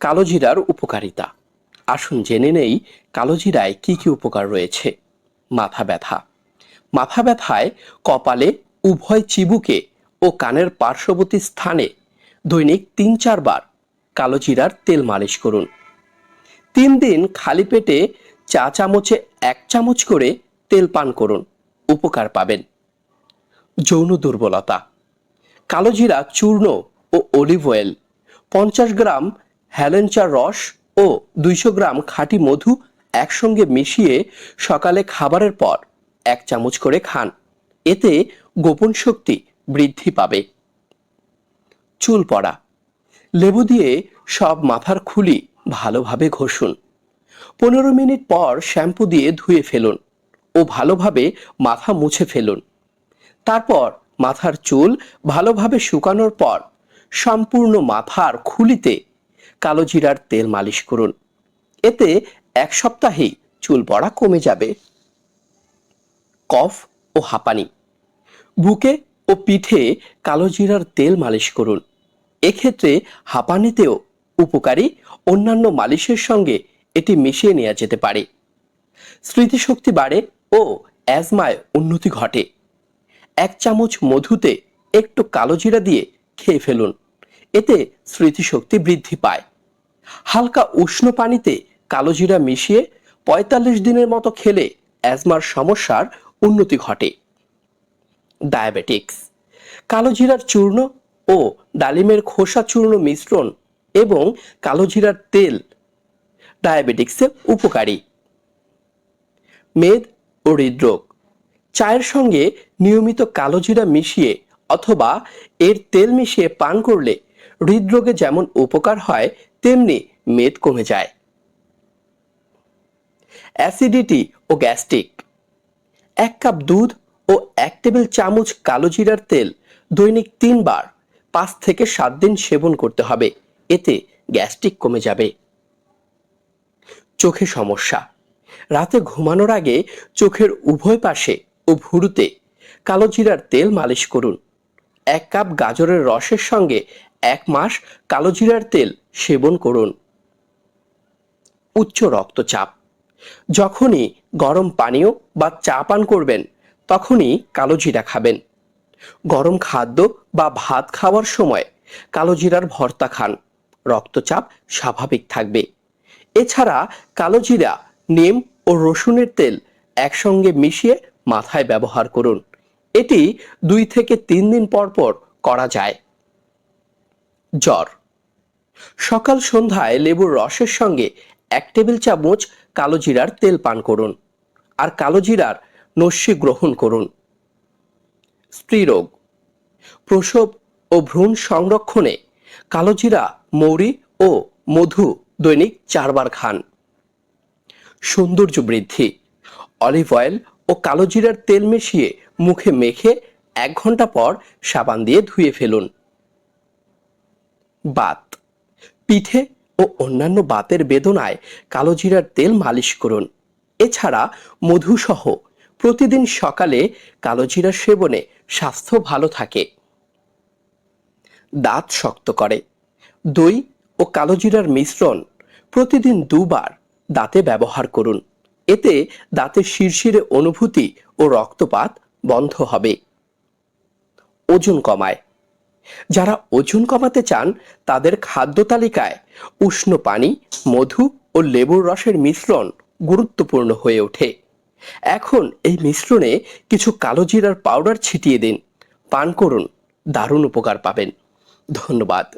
কালোজিরার উপকারিতা। আসুন জেনে নেই কালোজিরায় কি কি উপকার রয়েছে। মাথা ব্যথা। মাথা ব্যথায় কপালে উভয় চিবুকে ও কানের পার্শ্ববর্তী স্থানে দৈনিক তিন চারবার কালোজিরার তেল মালিশ করুন। তিন দিন খালি পেটে চা চামচে এক চামচ করে তেল পান করুন। উপকার পাবেন। যৌন দুর্বলতা। কালোজিরা চূর্ণ ও অলিভ অয়েল, পঞ্চাশ গ্রাম হ্যালেঞ্চার রস ও দুইশো গ্রাম খাঁটি মধু একসঙ্গে মিশিয়ে সকালে খাবারের পর এক চামচ করে খান। এতে গোপন শক্তি বৃদ্ধি পাবে। চুল পড়া। লেবু দিয়ে সব মাথার খুলি ভালোভাবে ঘষুন। পনেরো মিনিট পর শ্যাম্পু দিয়ে ধুয়ে ফেলুন ও ভালোভাবে মাথা মুছে ফেলুন। তারপর মাথার চুল ভালোভাবে শুকানোর পর সম্পূর্ণ মাথার খুলিতে কালো জিরার তেল মালিশ করুন। এতে এক সপ্তাহেই চুল পড়া কমে যাবে। কফ ও হাঁপানি। বুকে ও পিঠে কালো জিরার তেল মালিশ করুন। এক্ষেত্রে হাঁপানিতেও উপকারী অন্যান্য মালিশের সঙ্গে এটি মিশিয়ে নেওয়া যেতে পারে। স্মৃতিশক্তি বাড়ে ও অ্যাজমায় উন্নতি ঘটে। এক চামচ মধুতে একটু কালো জিরা দিয়ে খেয়ে ফেলুন। এতে স্মৃতিশক্তি বৃদ্ধি পায়। হালকা উষ্ণ পানিতে কালো জিরা মিশিয়ে পঁয়তাল্লিশ দিনের মতো খেলে অ্যাজমার সমস্যার উন্নতি ঘটে। ডায়াবেটিক্স, কালো জিরার চূর্ণ ও ডালিমের খোসা চূর্ণ মিশ্রণ এবং কালো জিরার তেল ডায়াবেটিক্সে উপকারী। মেদ ও হৃদরোগ, চায়ের সঙ্গে নিয়মিত কালো জিরা মিশিয়ে অথবা এর তেল মিশিয়ে পান করলে হৃদরোগে যেমন উপকার হয়, তেমনি মেদ কমে যায়। অ্যাসিডিটি ও গ্যাস্ট্রিক। এক কাপ দুধ ও এক টেবিল চামচ কালো জিরার তেল দৈনিক তিনবার পাঁচ থেকে সাত দিন সেবন করতে হবে, এতে গ্যাস্ট্রিক কমে যাবে। চোখে সমস্যা। রাতে ঘুমানোর আগে চোখের উভয় পাশে ও ভুরুতে কালো জিরার তেল মালিশ করুন। এক কাপ গাজরের রসের সঙ্গে এক মাস কালো জিরার তেল সেবন করুন। উচ্চ রক্তচাপ। যখনই গরম পানীয় বা চা পান করবেন, তখনই কালো জিরা খাবেন। গরম খাদ্য বা ভাত খাওয়ার সময় কালো জিরার ভর্তা খান। রক্তচাপ স্বাভাবিক থাকবে। এছাড়া কালো জিরা, নিম ও রসুনের তেল একসঙ্গে মিশিয়ে মাথায় ব্যবহার করুন। এটি দুই থেকে তিন দিন পর পর করা যায়। জ্বর। সকাল সন্ধ্যায় লেবুর রসের সঙ্গে এক টেবিল চামচ কালো জিরার তেল পান করুন আর কালো জিরার নস্যি গ্রহণ করুন। স্ত্রীরোগ প্রসব ও ভ্রূণ সংরক্ষণে কালোজিরা মৌরি ও মধু দৈনিক চারবার খান। সৌন্দর্য বৃদ্ধি। অলিভ অয়েল ও কালোজিরার তেল মিশিয়ে মুখে মেখে এক ঘণ্টা পর সাবান দিয়ে ধুয়ে ফেলুন। বাত। পিঠে ও অন্যান্য বাতের বেদনায় কালোজিরার তেল মালিশ করুন। এছাড়া মধুসহ প্রতিদিন সকালে কালোজিরা সেবনে স্বাস্থ্য ভালো থাকে। দাঁত শক্ত করে। দই ও কালোজিরার মিশ্রণ প্রতিদিন দুবার দাঁতে ব্যবহার করুন। এতে দাঁতের শিরশিরে অনুভূতি ও রক্তপাত বন্ধ হবে। ওজন কমায়। যারা ওজন কমাতে চান, তাদের খাদ্য তালিকায় উষ্ণ পানি, মধু ও লেবুর রসের মিশ্রণ গুরুত্বপূর্ণ হয়ে ওঠে। এখন এই মিশ্রণে কিছু কালো জিরার পাউডার ছিটিয়ে দিন। পান করুন, দারুণ উপকার পাবেন। ধন্যবাদ।